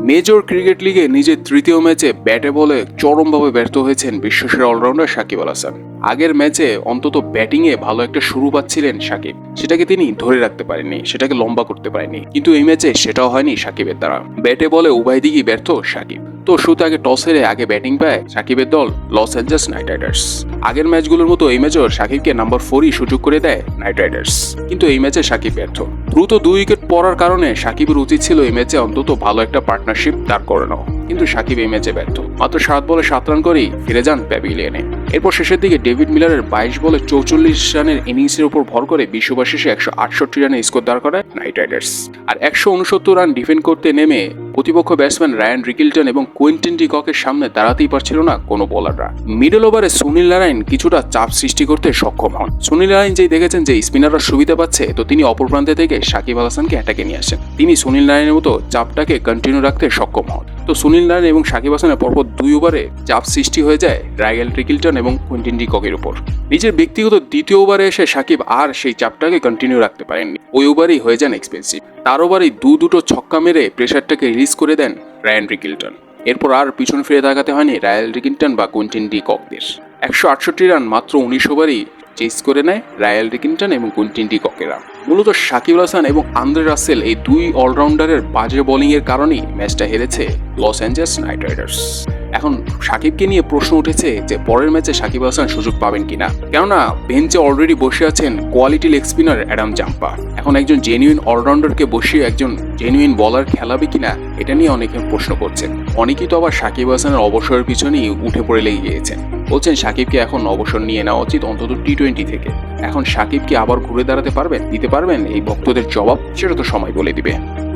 Major cricket লিগে নিজের তৃতীয় ম্যাচে ব্যাটে বলে চরমভাবে ব্যর্থ হয়েছেন বিশ্বসেরা অলরাউন্ডার সাকিব আল হাসান। আগের ম্যাচে অন্তত ব্যাটিংয়ে ভালো একটা শুরু পাচ্ছিলেন সাকিব। সেটাকে তিনি ধরে রাখতে পারেননি, সেটাকে লম্বা করতে পারেননি। কিন্তু এই ম্যাচে সেটাও হয়নি সাকিবের দ্বারা। ব্যাটে বলে উভয় দিকেই ব্যর্থ সাকিব। তো শুরুতে আগে টস হেরে আগে ব্যাটিং পায়? সাকিবের দল লস অ্যাঞ্জেলস নাইট রাইডার্স আগের ম্যাচগুলোর মতো এই ম্যাচও সাকিবকে নাম্বার ফোরই সুযোগ করে দেয় নাইট রাইডার্স কিন্তু এই ম্যাচে সাকিব ব্যর্থ। দ্রুত দুই উইকেট পড়ার কারণে সাকিবের উচিত ছিল এই ম্যাচে অন্তত ভালো একটা পার্টনারশিপ দাঁড় করানো। কিন্তু সাকিব এই ম্যাচে ব্যর্থ। মাত্র সাত বলে সাত রান করেই ফিরে যান প্যাভিলিয়নে এরপর শেষের দিকে ডেভিড মিলারের বাইশ বলে চৌচল্লিশ রানের ইনিংসের উপর ভর করে বিশ্ববার শেষে একশো আটষট্টি রানে স্কোর দাঁড় করায় নাইট রাইডার্স আর একশো উনসত্তর রান ডিফেন্ড করতে নেমে প্রতিপক্ষ ব্যাটসম্যান রায়ান রিকিলটন এবং কুইন্টেন ডিককের সামনে দাঁড়াতেই পারছিল না কোনো বোলাররা। মিডল ওভারে সুনীল নারায়ণ কিছুটা চাপ সৃষ্টি করতে সক্ষম হন। সুনীল নারায়ণ যেই দেখেছেন যে স্পিনাররা সুবিধা পাচ্ছে, তো তিনি অপর প্রান্তে থেকে সাকিব আল হাসানকে অ্যাটাকে নিয়ে আসেন। তিনি সুনীল নারায়ণের মতো চাপটাকে কন্টিনিউ রাখতে সক্ষম হন। তো সুনীল নারায়ণ এবং সাকিব হাসানের পরপর দুই ওভারে চাপ সৃষ্টি হয়ে যায় রায়াল রিকিলটন এবং কুইন্টেন ডিককের উপর। নিজের ব্যক্তিগত দ্বিতীয় ওভারে এসে সাকিব আর সেই চাপটাকে কন্টিনিউ রাখতে পারেননি। ওই ওভারেই হয়ে যান এক্সপেন্সিভ তার ওভারেই দু দুটো ছক্কা মেরে প্রেশারটাকে রিলিজ করে দেন রায়ান রিকিল্টন। এরপর আর পিছন ফিরে তাকাতে হয়নি রায়াল রিকিন্টন বা কুইন্টিন ডি ককদের। একশো আটষট্টি রান মাত্র উনিশ ওভারেই চেস করে নেয় রায়াল রিকিনটন এবং কুইন্টিন ডি ককেরা। মূলত আল হাসান এবং আন্দ্রে রাসেল এই দুই অলরাউন্ডারের বাজে বোলিংয়ের কারণেই ম্যাচটা হেরেছে লস অ্যাঞ্জেলস নাইট রাইডার্স। এখন সাকিবকে নিয়ে প্রশ্ন উঠেছে যে পরের ম্যাচে সাকিব হাসান সুযোগ পাবেন কিনা। কেননা বেঞ্চে অলরেডি বসে আছেন quality leg spinner Adam Zampa. এখন একজন জেনুইন অলরাউন্ডারকে বসিয়ে একজন জেনুইন বলার খেলাবে কিনা, এটা নিয়ে অনেকে প্রশ্ন করছেন। অনেকেই তো আবার সাকিব হাসানের অবসরের পিছনেই উঠে পড়ে লেগে গিয়েছেন। বলছেন সাকিবকে এখন অবসর নিয়ে নেওয়া উচিত অন্তত টি টোয়েন্টি থেকে। এখন সাকিব কি আবার ঘুরে দাঁড়াতে পারবেন? দিতে পারবেন? এই ভক্তদের জবাব সেটা তো সময় বলে দিবে।